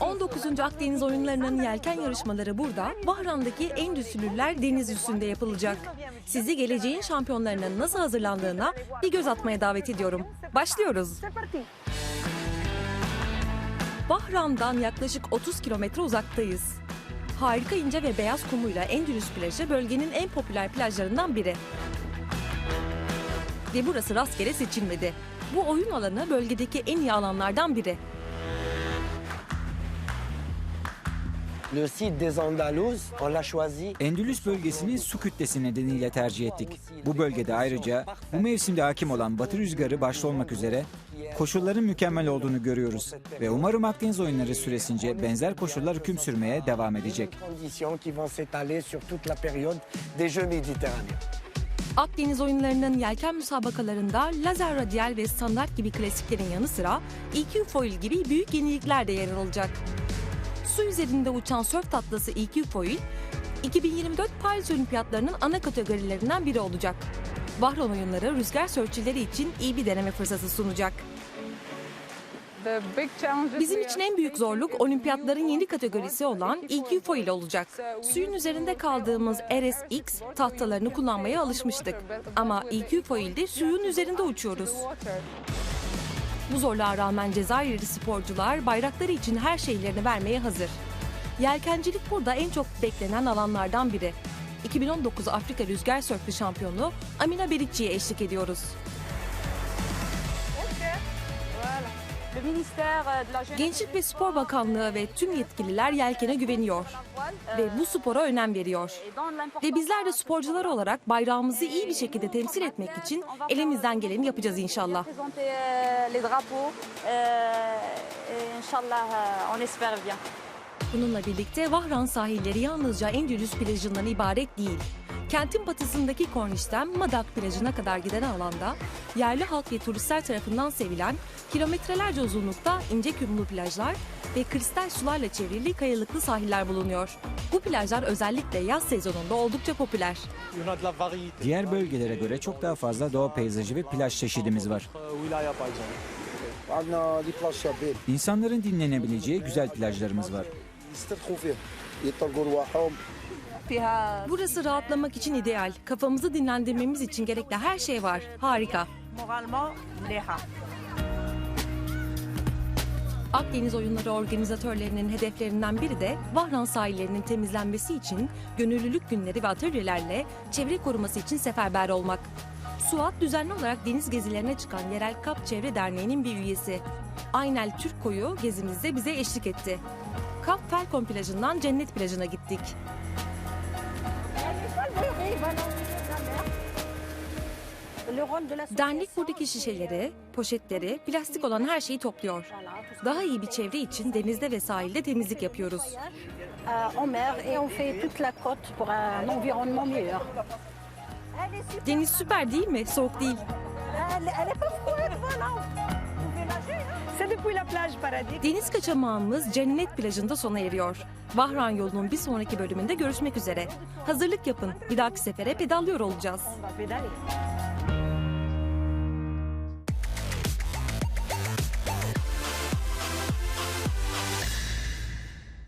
19. Akdeniz oyunlarının yelken yarışmaları burada, Bahran'daki endüstrüller deniz üstünde yapılacak. Sizi geleceğin şampiyonlarının nasıl hazırlandığına bir göz atmaya davet ediyorum. Başlıyoruz. Bahran'dan yaklaşık 30 kilometre uzaktayız. Harika ince ve beyaz kumuyla Endülüs plajı bölgenin en popüler plajlarından biri. Ve burası rastgele seçilmedi. Bu oyun alanı bölgedeki en iyi alanlardan biri. Endülüs bölgesini su kütlesi nedeniyle tercih ettik. Bu bölgede ayrıca bu mevsimde hakim olan batı rüzgarı başta olmak üzere koşulların mükemmel olduğunu görüyoruz. Ve umarım Akdeniz oyunları süresince benzer koşullar hüküm sürmeye devam edecek. Akdeniz oyunlarının yelken müsabakalarında lazer radyal ve standart gibi klasiklerin yanı sıra EQ Foil gibi büyük yenilikler de yer alacak. Su üzerinde uçan sörf tatlısı EQ Foil, 2024 Paris Olimpiyatlarının ana kategorilerinden biri olacak. Bahran oyunları rüzgar sörfçüleri için iyi bir deneme fırsatı sunacak. Bizim için en büyük zorluk olimpiyatların yeni kategorisi olan EQ Foil olacak. Suyun üzerinde kaldığımız RSX tahtalarını kullanmaya alışmıştık. Ama EQ Foil'de suyun üzerinde uçuyoruz. Bu zorluğa rağmen Cezayirli sporcular bayrakları için her şeylerini vermeye hazır. Yelkencilik burada en çok beklenen alanlardan biri. 2019 Afrika Rüzgar Sörfü şampiyonu Amina Berikçi'ye eşlik ediyoruz. Gençlik ve Spor Bakanlığı ve tüm yetkililer yelkene güveniyor ve bu spora önem veriyor. Ve bizler de sporcular olarak bayrağımızı iyi bir şekilde temsil etmek için elimizden geleni yapacağız inşallah. euh, euh, euh. Bununla birlikte Vahran sahilleri yalnızca Endülüs plajından ibaret değil. Kentin batısındaki Korniş'ten Madak plajına kadar giden alanda yerli halk ve turistler tarafından sevilen kilometrelerce uzunlukta ince kumlu plajlar ve kristal sularla çevrili kayalıklı sahiller bulunuyor. Bu plajlar özellikle yaz sezonunda oldukça popüler. Diğer bölgelere göre çok daha fazla doğa peyzajı ve plaj çeşidimiz var. İnsanların dinlenebileceği güzel plajlarımız var. Burası rahatlamak için ideal. Kafamızı dinlendirmemiz için gerekli her şey var. Harika. Akdeniz Oyunları organizatörlerinin hedeflerinden biri de Vahran sahillerinin temizlenmesi için gönüllülük günleri ve atölyelerle çevre koruması için seferber olmak. Suat düzenli olarak deniz gezilerine çıkan Yerel Kap Çevre Derneği'nin bir üyesi. Aynel Türk Koyu gezimizde bize eşlik etti. Kap Falcon plajından Cennet plajına gittik. Dernek buradaki şişeleri, poşetleri, plastik olan her şeyi topluyor. Daha iyi bir çevre için denizde ve sahilde temizlik yapıyoruz. Deniz süper değil mi? Soğuk değil. Deniz kaçamağımız Cennet plajında sona eriyor. Vahran yolunun bir sonraki bölümünde görüşmek üzere. Hazırlık yapın. Bir dahaki sefere pedallıyor olacağız.